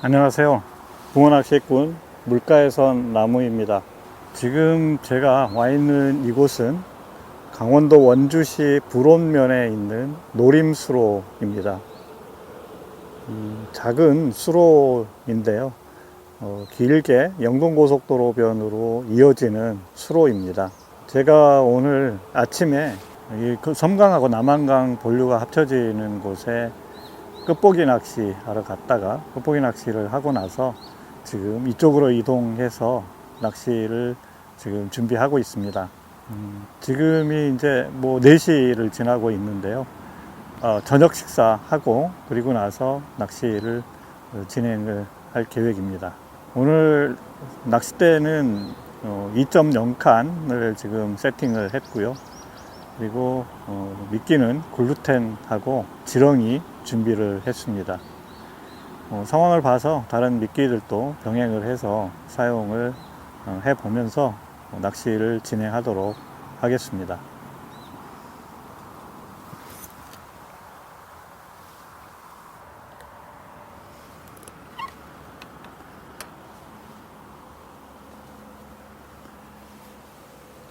안녕하세요. 붕어낚시꾼 물가에선 나무입니다. 지금 제가 와 있는 이곳은 강원도 원주시 불온면에 있는 노림수로입니다. 음, 작은 수로인데요. 어, 길게 영동고속도로변으로 이어지는 수로입니다. 제가 오늘 아침에 이그 섬강하고 남한강 본류가 합쳐지는 곳에 끝보기 낚시 하러 갔다가 끝보기 낚시를 하고 나서 지금 이쪽으로 이동해서 낚시를 지금 준비하고 있습니다. 음, 지금이 이제 뭐 4시를 지나고 있는데요. 어, 저녁 식사하고 그리고 나서 낚시를 어, 진행을 할 계획입니다. 오늘 낚싯대는 어, 2.0칸을 지금 세팅을 했고요. 그리고 어, 미끼는 글루텐하고 지렁이 준비를 했습니다. 어, 상황을 봐서 다른 미끼들도 병행을 해서 사용을 어, 해보면서 어, 낚시를 진행하도록 하겠습니다.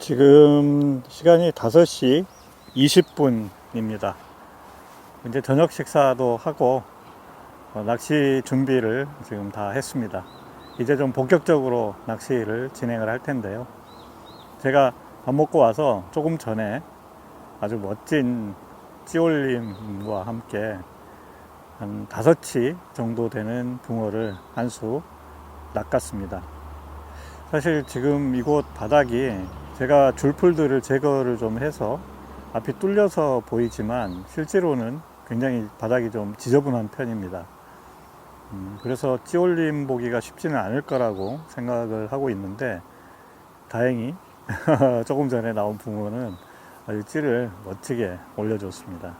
지금 시간이 5시 20분입니다. 이제 저녁 식사도 하고 어, 낚시 준비를 지금 다 했습니다. 이제 좀 본격적으로 낚시를 진행을 할 텐데요. 제가 밥 먹고 와서 조금 전에 아주 멋진 찌올림과 함께 한 다섯치 정도 되는 붕어를 한 수 낚았습니다. 사실 지금 이곳 바닥이 제가 줄풀들을 제거를 좀 해서 앞이 뚫려서 보이지만 실제로는 굉장히 바닥이 좀 지저분한 편입니다. 음, 그래서 찌올림 보기가 쉽지는 않을 거라고 생각을 하고 있는데 다행히 조금 전에 나온 붕어는 아주 찌를 멋지게 올려줬습니다.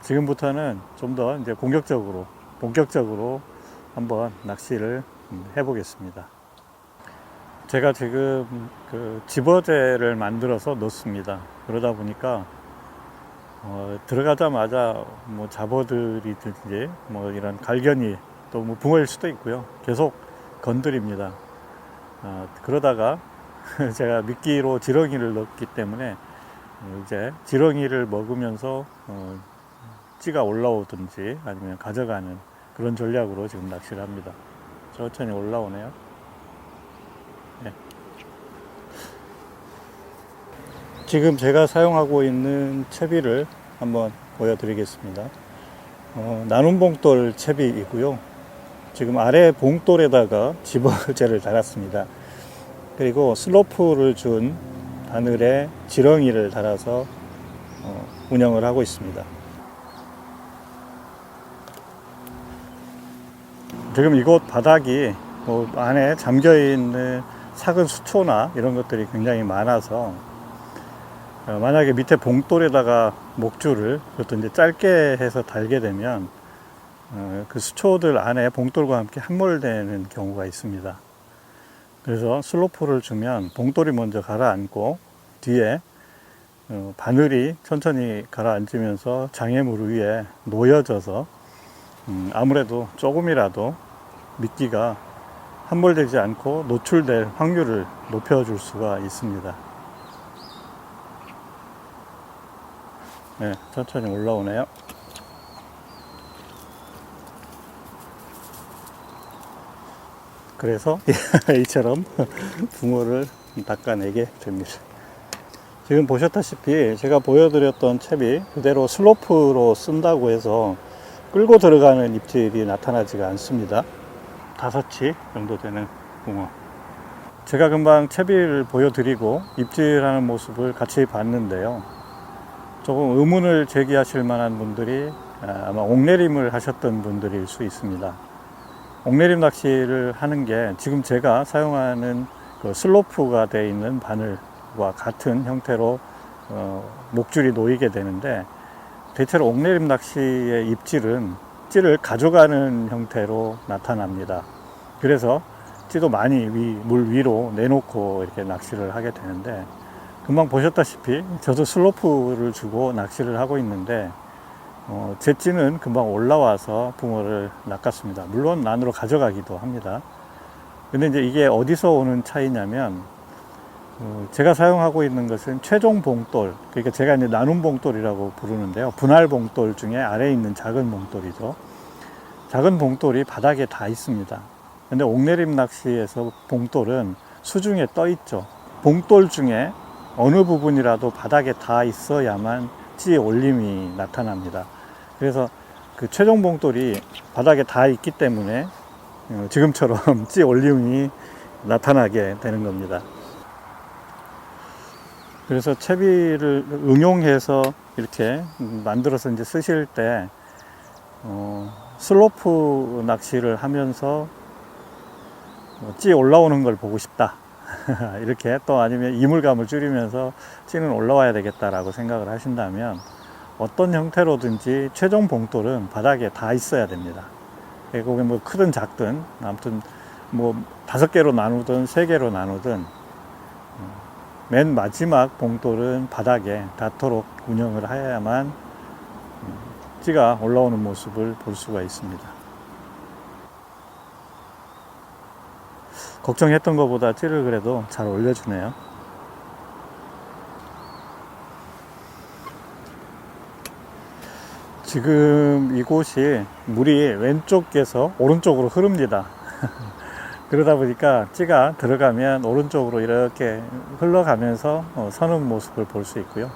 지금부터는 좀 더 이제 공격적으로 본격적으로 한번 낚시를 음, 해보겠습니다. 제가 지금 그 집어제를 만들어서 넣습니다. 그러다 보니까 어, 들어가자마자 뭐 잡어들이든지 뭐 이런 갈견이 또 뭐 붕어일 수도 있고요. 계속 건드립니다. 어, 그러다가 제가 미끼로 지렁이를 넣기 때문에 이제 지렁이를 먹으면서 어, 찌가 올라오든지 아니면 가져가는 그런 전략으로 지금 낚시를 합니다. 천천히 올라오네요. 지금 제가 사용하고 있는 채비를 한번 보여드리겠습니다. 어, 나눔 봉돌 채비이고요. 지금 아래 봉돌에다가 집어제를 달았습니다. 그리고 슬로프를 준 바늘에 지렁이를 달아서 어, 운영을 하고 있습니다. 지금 이곳 바닥이 뭐 안에 잠겨 있는 작은 수초나 이런 것들이 굉장히 많아서 어, 만약에 밑에 봉돌에다가 목줄을 그것도 이제 짧게 해서 달게 되면 어, 그 수초들 안에 봉돌과 함께 함몰되는 경우가 있습니다. 그래서 슬로프를 주면 봉돌이 먼저 가라앉고 뒤에 어, 바늘이 천천히 가라앉으면서 장애물 위에 놓여져서 음, 아무래도 조금이라도 미끼가 함몰되지 않고 노출될 확률을 높여줄 수가 있습니다. 네, 천천히 올라오네요. 그래서 이처럼 붕어를 닦아내게 됩니다. 지금 보셨다시피 제가 보여드렸던 채비 그대로 슬로프로 쓴다고 해서 끌고 들어가는 입질이 나타나지가 않습니다. 다섯치 정도 되는 붕어. 제가 금방 채비를 보여드리고 입질하는 모습을 같이 봤는데요. 조금 의문을 제기하실 만한 분들이 아, 아마 옥내림을 하셨던 분들일 수 있습니다. 옥내림 낚시를 하는 게 지금 제가 사용하는 그 슬로프가 되어 있는 바늘과 같은 형태로 어, 목줄이 놓이게 되는데 대체로 옥내림 낚시의 입질은 찌를 가져가는 형태로 나타납니다. 그래서 찌도 많이 위, 물 위로 내놓고 이렇게 낚시를 하게 되는데 금방 보셨다시피 저도 슬로프를 주고 낚시를 하고 있는데 어, 제 찌는 금방 올라와서 붕어를 낚았습니다. 물론 안으로 가져가기도 합니다. 근데 이제 이게 어디서 오는 차이냐면 어, 제가 사용하고 있는 것은 최종 봉돌 그러니까 제가 이제 나눔 봉돌이라고 부르는데요. 분할 봉돌 중에 아래에 있는 작은 봉돌이죠. 작은 봉돌이 바닥에 다 있습니다. 근데 옥내림 낚시에서 봉돌은 수중에 떠 있죠. 봉돌 중에 어느 부분이라도 바닥에 다 있어야만 찌의 올림이 나타납니다. 그래서 그 최종 봉돌이 바닥에 다 있기 때문에 어, 지금처럼 찌 올림이 나타나게 되는 겁니다. 그래서 채비를 응용해서 이렇게 만들어서 이제 쓰실 때 어, 슬로프 낚시를 하면서 어, 찌 올라오는 걸 보고 싶다. 이렇게 또 아니면 이물감을 줄이면서 찌는 올라와야 되겠다라고 생각을 하신다면 어떤 형태로든지 최종 봉돌은 바닥에 다 있어야 됩니다. 그리고 뭐 크든 작든 아무튼 뭐 다섯 개로 나누든 세 개로 나누든 음, 맨 마지막 봉돌은 바닥에 닿도록 운영을 해야만 음, 찌가 올라오는 모습을 볼 수가 있습니다. 걱정했던 것보다 찌를 그래도 잘 올려주네요. 지금 이곳이 물이 왼쪽에서 오른쪽으로 흐릅니다. 그러다 보니까 찌가 들어가면 오른쪽으로 이렇게 흘러가면서 어, 서는 모습을 볼 수 있고요.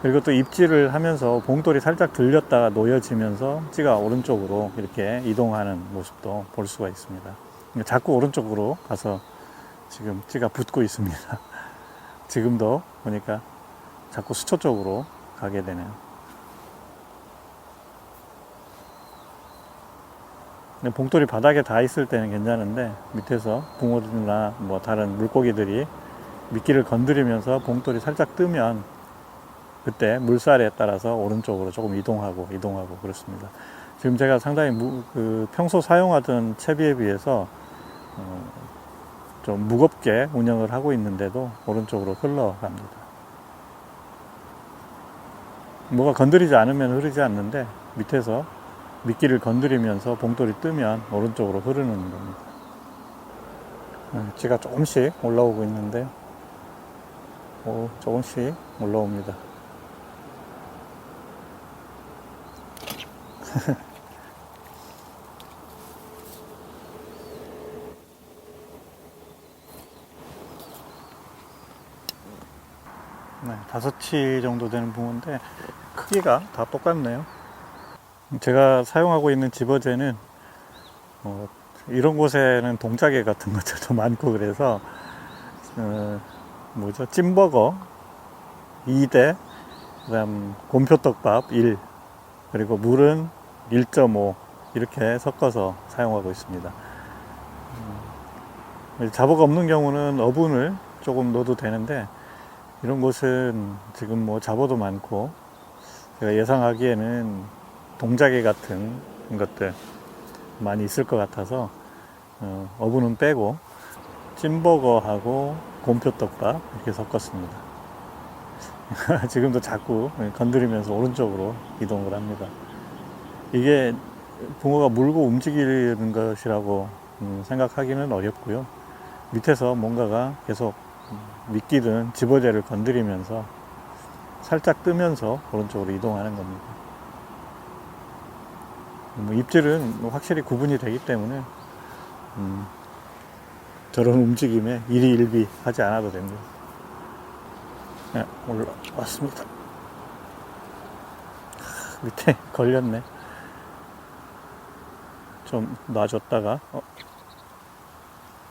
그리고 또 입질을 하면서 봉돌이 살짝 들렸다가 놓여지면서 찌가 오른쪽으로 이렇게 이동하는 모습도 볼 수가 있습니다. 자꾸 오른쪽으로 가서 지금 찌가 붙고 있습니다. 지금도 보니까 자꾸 수초 쪽으로 가게 되네요. 봉돌이 바닥에 다 있을 때는 괜찮은데 밑에서 붕어들이나 뭐 다른 물고기들이 미끼를 건드리면서 봉돌이 살짝 뜨면 그때 물살에 따라서 오른쪽으로 조금 이동하고 이동하고 그렇습니다. 지금 제가 상당히 무, 그 평소 사용하던 채비에 비해서 어, 좀 무겁게 운영을 하고 있는데도 오른쪽으로 흘러갑니다. 뭐가 건드리지 않으면 흐르지 않는데 밑에서 미끼를 건드리면서 봉돌이 뜨면 오른쪽으로 흐르는 겁니다. 찌가 조금씩 올라오고 있는데 오, 조금씩 올라옵니다. 네, 다섯치 정도 되는 붕어인데 크기가 다 똑같네요. 제가 사용하고 있는 집어제는 어, 이런 곳에는 동자개 같은 것들도 많고 그래서 어, 뭐죠 찜버거 2대 그다음 곰표떡밥 1 그리고 물은 1.5 이렇게 섞어서 사용하고 있습니다. 음, 잡어가 없는 경우는 어분을 조금 넣어도 되는데 이런 곳은 지금 뭐 잡어도 많고 제가 예상하기에는 동자개 같은 것들 많이 있을 것 같아서 어, 어분은 빼고 찜버거하고 곰표떡밥 이렇게 섞었습니다. 지금도 자꾸 건드리면서 오른쪽으로 이동을 합니다. 이게 붕어가 물고 움직이는 것이라고 음, 생각하기는 어렵고요. 밑에서 뭔가가 계속 미끼든 집어제를 건드리면서 살짝 뜨면서 오른쪽으로 이동하는 겁니다. 뭐 입질은 확실히 구분이 되기 때문에 음, 저런 움직임에 일희일비 하지 않아도 됩니다. 네, 올라왔습니다. 밑에 걸렸네. 좀 놔줬다가 어.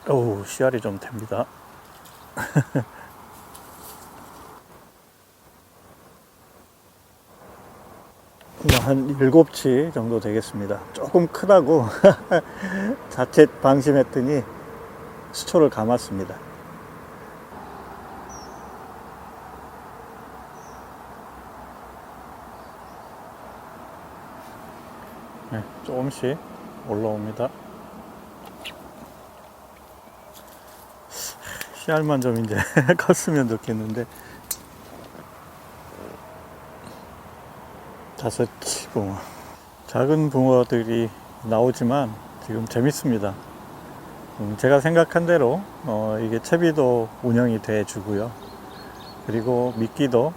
어우 씨알이 좀 됩니다. 한 일곱치 정도 되겠습니다. 조금 크다고 자칫 방심했더니 수초를 감았습니다. 네, 조금씩 올라옵니다. 씨알만 좀 이제 컸으면 좋겠는데 다섯치 붕어. 작은 붕어들이 나오지만 지금 재밌습니다. 음, 제가 생각한 대로 어, 이게 채비도 운영이 돼 주고요. 그리고 미끼도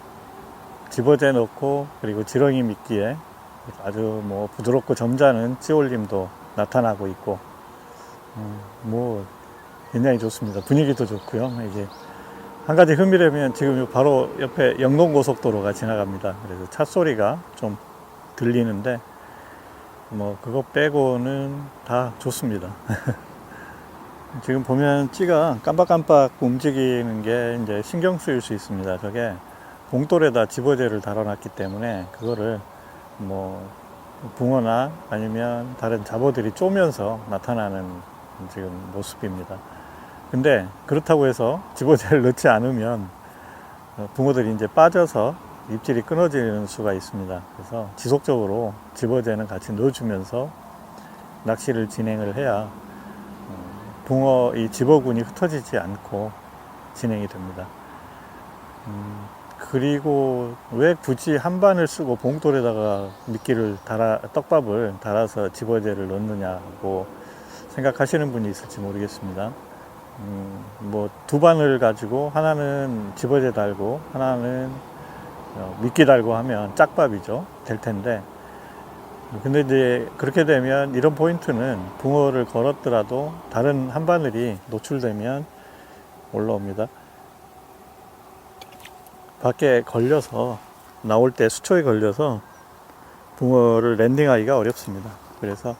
집어재 넣고 그리고 지렁이 미끼에 아주 뭐 부드럽고 점잖은 찌올림도 나타나고 있고 음, 뭐 굉장히 좋습니다. 분위기도 좋고요. 이게 한 가지 흠이라면 지금 요 바로 옆에 영동고속도로가 지나갑니다. 그래서 차 소리가 좀 들리는데 뭐 그거 빼고는 다 좋습니다. 지금 보면 찌가 깜빡깜빡 움직이는 게 이제 신경 쓰일 수 있습니다. 저게 봉돌에다 집어제를 달아놨기 때문에 그거를 뭐 붕어나 아니면 다른 잡어들이 쪼면서 나타나는 지금 모습입니다. 근데 그렇다고 해서 집어제를 넣지 않으면 어, 붕어들이 이제 빠져서 입질이 끊어지는 수가 있습니다. 그래서 지속적으로 집어제는 같이 넣어주면서 낚시를 진행을 해야 어, 붕어 이 집어군이 흩어지지 않고 진행이 됩니다. 음, 그리고 왜 굳이 한 반을 쓰고 봉돌에다가 미끼를 달아 떡밥을 달아서 집어제를 넣느냐고 생각하시는 분이 있을지 모르겠습니다. 음, 뭐두 반을 가지고 하나는 집어제 달고 하나는 어, 미끼 달고 하면 짝밥이죠. 될 텐데. 근데 이제 그렇게 되면 이런 포인트는 붕어를 걸었더라도 다른 한 바늘이 노출되면 올라옵니다. 밖에 걸려서 나올 때 수초에 걸려서 붕어를 랜딩하기가 어렵습니다. 그래서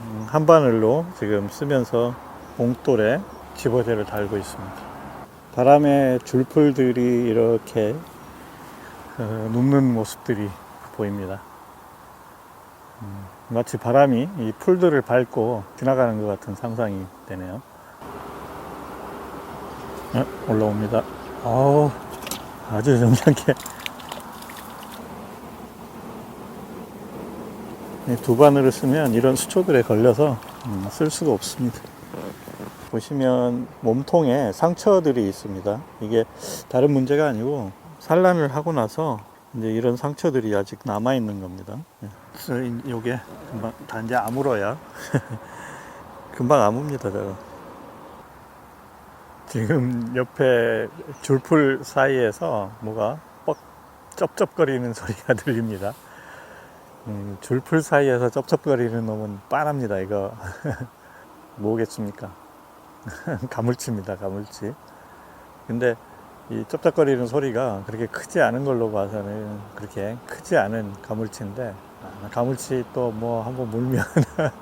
음, 한 바늘로 지금 쓰면서 봉돌에 집어제를 달고 있습니다. 바람에 줄풀들이 이렇게 어, 눕는 모습들이 보입니다. 음, 마치 바람이 이 풀들을 밟고 지나가는 것 같은 상상이 되네요. 어, 올라옵니다. 아우, 아주 점잖게. 이두 바늘을 쓰면 이런 수초들에 걸려서 음, 쓸 수가 없습니다. 보시면 몸통에 상처들이 있습니다. 이게 다른 문제가 아니고 산란을 하고 나서 이제 이런 상처들이 아직 남아 있는 겁니다. 예. 그래서 이- 요게 금방 다 이제 아물어야 금방 아뭅니다. 저거. 지금 옆에 줄풀 사이에서 뭐가 뻑 쩝쩝거리는 소리가 들립니다. 음, 줄풀 사이에서 쩝쩝거리는 놈은 빤합니다. 이거 뭐겠습니까? 가물치입니다. 가물치. 근데 이 쩝쩝거리는 소리가 그렇게 크지 않은 걸로 봐서는 그렇게 크지 않은 가물치인데 아, 가물치 또 뭐 한번 물면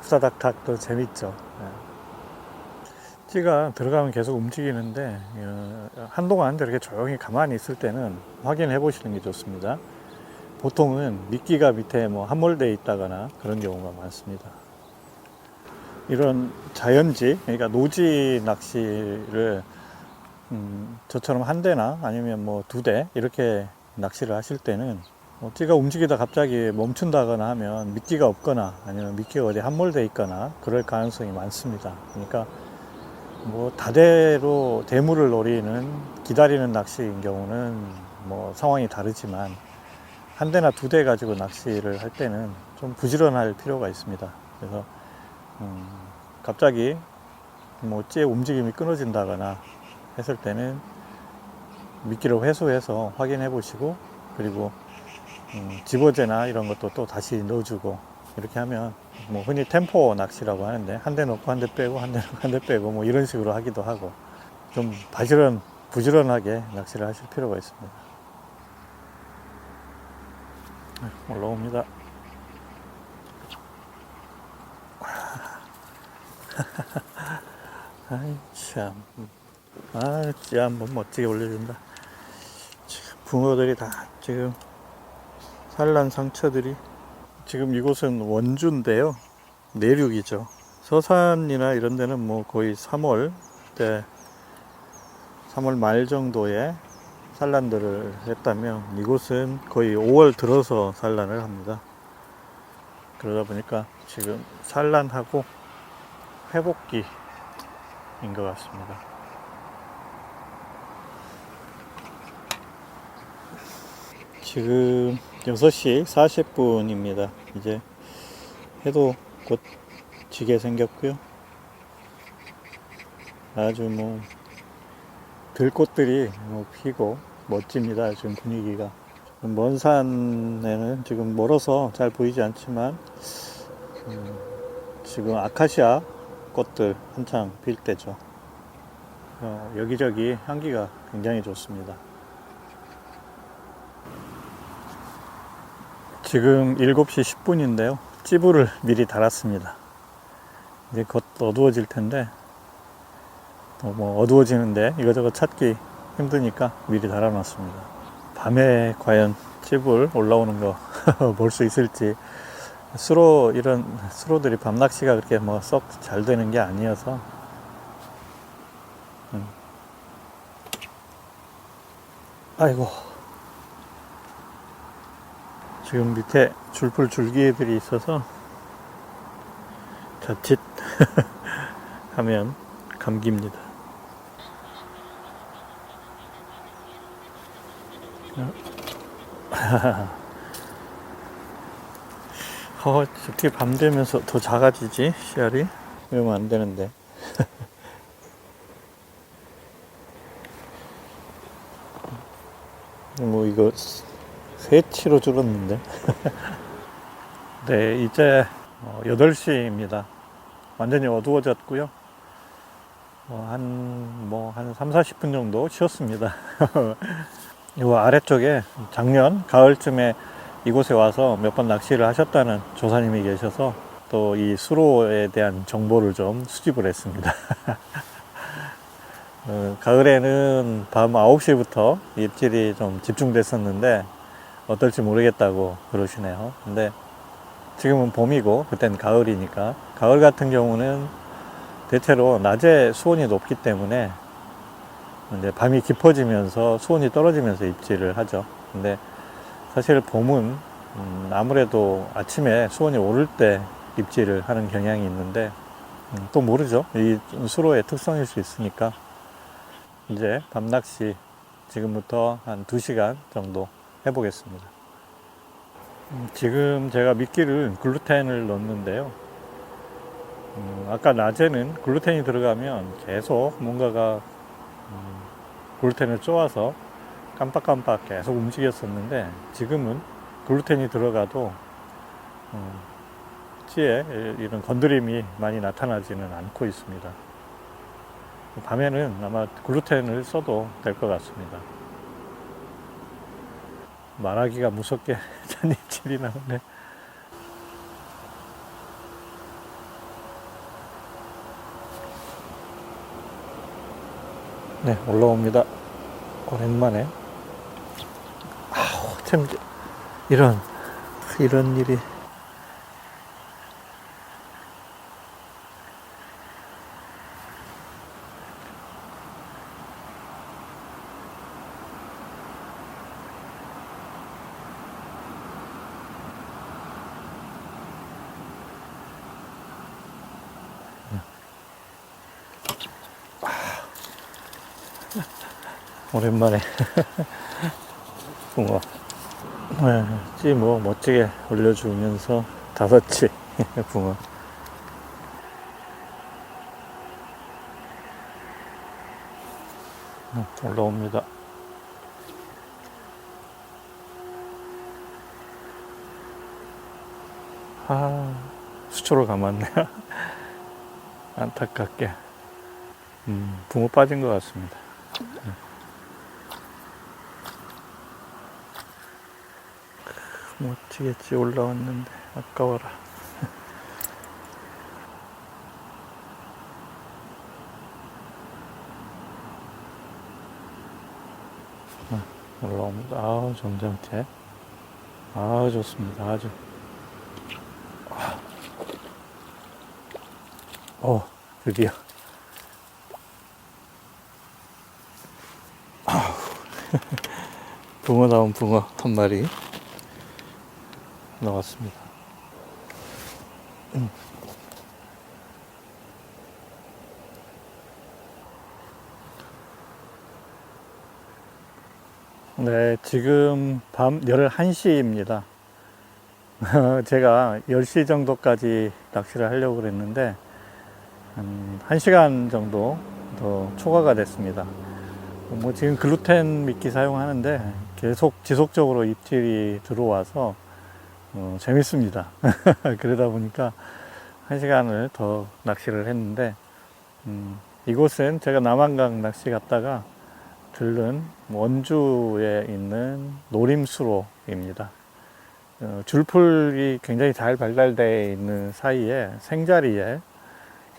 후다닥닥 또 재밌죠. 예. 찌가 들어가면 계속 움직이는데 어, 한동안 이렇게 조용히 가만히 있을 때는 확인해 보시는 게 좋습니다. 보통은 미끼가 밑에 뭐 함몰되어 있다거나 그런 경우가 많습니다. 이런 자연지, 그러니까 노지 낚시를 음, 저처럼 한 대나 아니면 뭐 두 대 이렇게 낚시를 하실 때는 뭐 찌가 움직이다 갑자기 멈춘다거나 하면 미끼가 없거나 아니면 미끼가 어디 함몰되어 있거나 그럴 가능성이 많습니다. 그러니까 뭐 다대로 대물을 노리는 기다리는 낚시인 경우는 뭐 상황이 다르지만 한 대나 두 대 가지고 낚시를 할 때는 좀 부지런할 필요가 있습니다. 그래서 음, 갑자기 뭐 찌의 움직임이 끊어진다거나 했을 때는 미끼를 회수해서 확인해 보시고 그리고 음, 집어제나 이런 것도 또 다시 넣어주고 이렇게 하면 뭐 흔히 템포 낚시라고 하는데 한 대 넣고 한 대 빼고 한 대 넣고 한 대 빼고 뭐 이런 식으로 하기도 하고 좀 바지런 부지런하게 낚시를 하실 필요가 있습니다. 네, 올라옵니다. 아이 참. 아, 찌 한번 멋지게 올려준다. 지금 붕어들이 다 지금 산란 상처들이 지금 이곳은 원주인데요. 내륙이죠. 서산이나 이런 데는 뭐 거의 3월 때 3월 말 정도에 산란들을 했다면 이곳은 거의 5월 들어서 산란을 합니다. 그러다 보니까 지금 산란하고 회복기 인 것 같습니다. 지금 6시 40분입니다. 이제 해도 곧 지게 생겼고요. 아주 뭐 들꽃들이 뭐 피고 멋집니다. 지금 분위기가. 먼 산에는 지금 멀어서 잘 보이지 않지만 음, 지금 아카시아 꽃들 한창 필 때죠. 어, 여기저기 향기가 굉장히 좋습니다. 지금 7시 10분인데요. 찌부를 미리 달았습니다. 이제 곧 어두워질 텐데, 또뭐 어두워지는데 이거저거 찾기 힘드니까 미리 달아놨습니다. 밤에 과연 찌불 올라오는 거 볼 수 있을지. 수로, 이런 수로들이 밤 낚시가 그렇게 뭐 썩 잘 되는 게 아니어서. 음. 아이고. 지금 밑에 줄풀 줄기들이 있어서 자칫 하면 감깁니다. 어, 어떻게 밤 되면서 더 작아지지, 씨알이? 이러면 안 되는데. 뭐, 이거, 세치로 줄었는데. 네, 이제 8시입니다. 완전히 어두워졌고요. 어, 한, 뭐, 한 3, 40분 정도 쉬었습니다. 이 아래쪽에 작년 가을쯤에 이곳에 와서 몇 번 낚시를 하셨다는 조사님이 계셔서 또 이 수로에 대한 정보를 좀 수집을 했습니다. 어, 가을에는 밤 9시부터 입질이 좀 집중됐었는데 어떨지 모르겠다고 그러시네요. 근데 지금은 봄이고 그땐 가을이니까 가을 같은 경우는 대체로 낮에 수온이 높기 때문에 근데 밤이 깊어지면서 수온이 떨어지면서 입질을 하죠. 근데 사실 봄은 음, 아무래도 아침에 수온이 오를 때 입질을 하는 경향이 있는데 음, 또 모르죠. 이 수로의 특성일 수 있으니까 이제 밤낚시 지금부터 한 2시간 정도 해보겠습니다. 음, 지금 제가 미끼를 글루텐을 넣는데요. 음, 아까 낮에는 글루텐이 들어가면 계속 뭔가가 음, 글루텐을 쪼아서 깜빡깜빡 계속 움직였었는데 지금은 글루텐이 들어가도 음, 찌에 이런 건드림이 많이 나타나지는 않고 있습니다. 밤에는 아마 글루텐을 써도 될 것 같습니다. 말하기가 무섭게 잔입질이 나오네. 네, 올라옵니다. 오랜만에. 참, 이런, 이런 일이. 오랜만에 붕어 네, 찌뭐 멋지게 올려주면서 다섯치 붕어. 음, 올라옵니다. 아 수초로 감았네. 안타깝게. 음, 붕어 빠진 것 같습니다 멋지겠지 올라왔는데. 아까워라. 아, 올라옵니다. 아우 점점째 아우 좋습니다. 아주. 어 드디어. 붕어 나온 붕어 한 마리 나왔습니다. 음. 네, 지금 밤 11시입니다. 제가 10시 정도까지 낚시를 하려고 그랬는데, 한 1시간 정도 더 초과가 됐습니다. 뭐 지금 글루텐 미끼 사용하는데 계속 지속적으로 입질이 들어와서 어, 재밌습니다. 그러다 보니까 1시간을 더 낚시를 했는데, 음, 이곳은 제가 남한강 낚시 갔다가 들른 원주에 있는 노림수로입니다. 어, 줄풀이 굉장히 잘 발달되어 있는 사이에 생자리에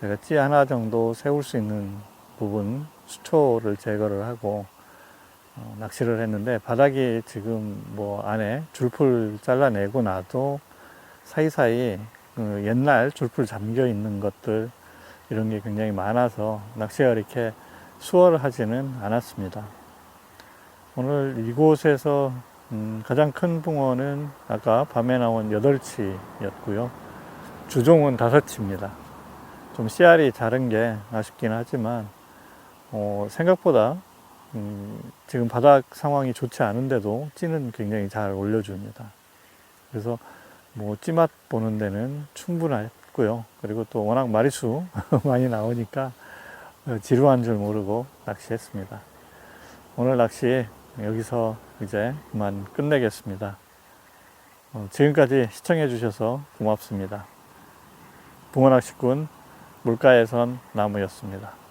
제가 찌 하나 정도 세울 수 있는 부분 수초를 제거를 하고 어, 낚시를 했는데 바닥이 지금 뭐 안에 줄풀 잘라내고 나도 사이사이 그 옛날 줄풀 잠겨 있는 것들 이런 게 굉장히 많아서 낚시가 이렇게 수월하지는 않았습니다. 오늘 이곳에서 음, 가장 큰 붕어는 아까 밤에 나온 8치였고요. 주종은 5치입니다. 좀 씨알이 자른 게 아쉽긴 하지만 어, 생각보다 음, 지금 바닥 상황이 좋지 않은데도 찌는 굉장히 잘 올려줍니다. 그래서 뭐 찌맛 보는 데는 충분했고요. 그리고 또 워낙 마리수 많이 나오니까 어, 지루한 줄 모르고 낚시했습니다. 오늘 낚시 여기서 이제 그만 끝내겠습니다. 어, 지금까지 시청해 주셔서 고맙습니다. 붕어낚시꾼 물가에선 나무였습니다.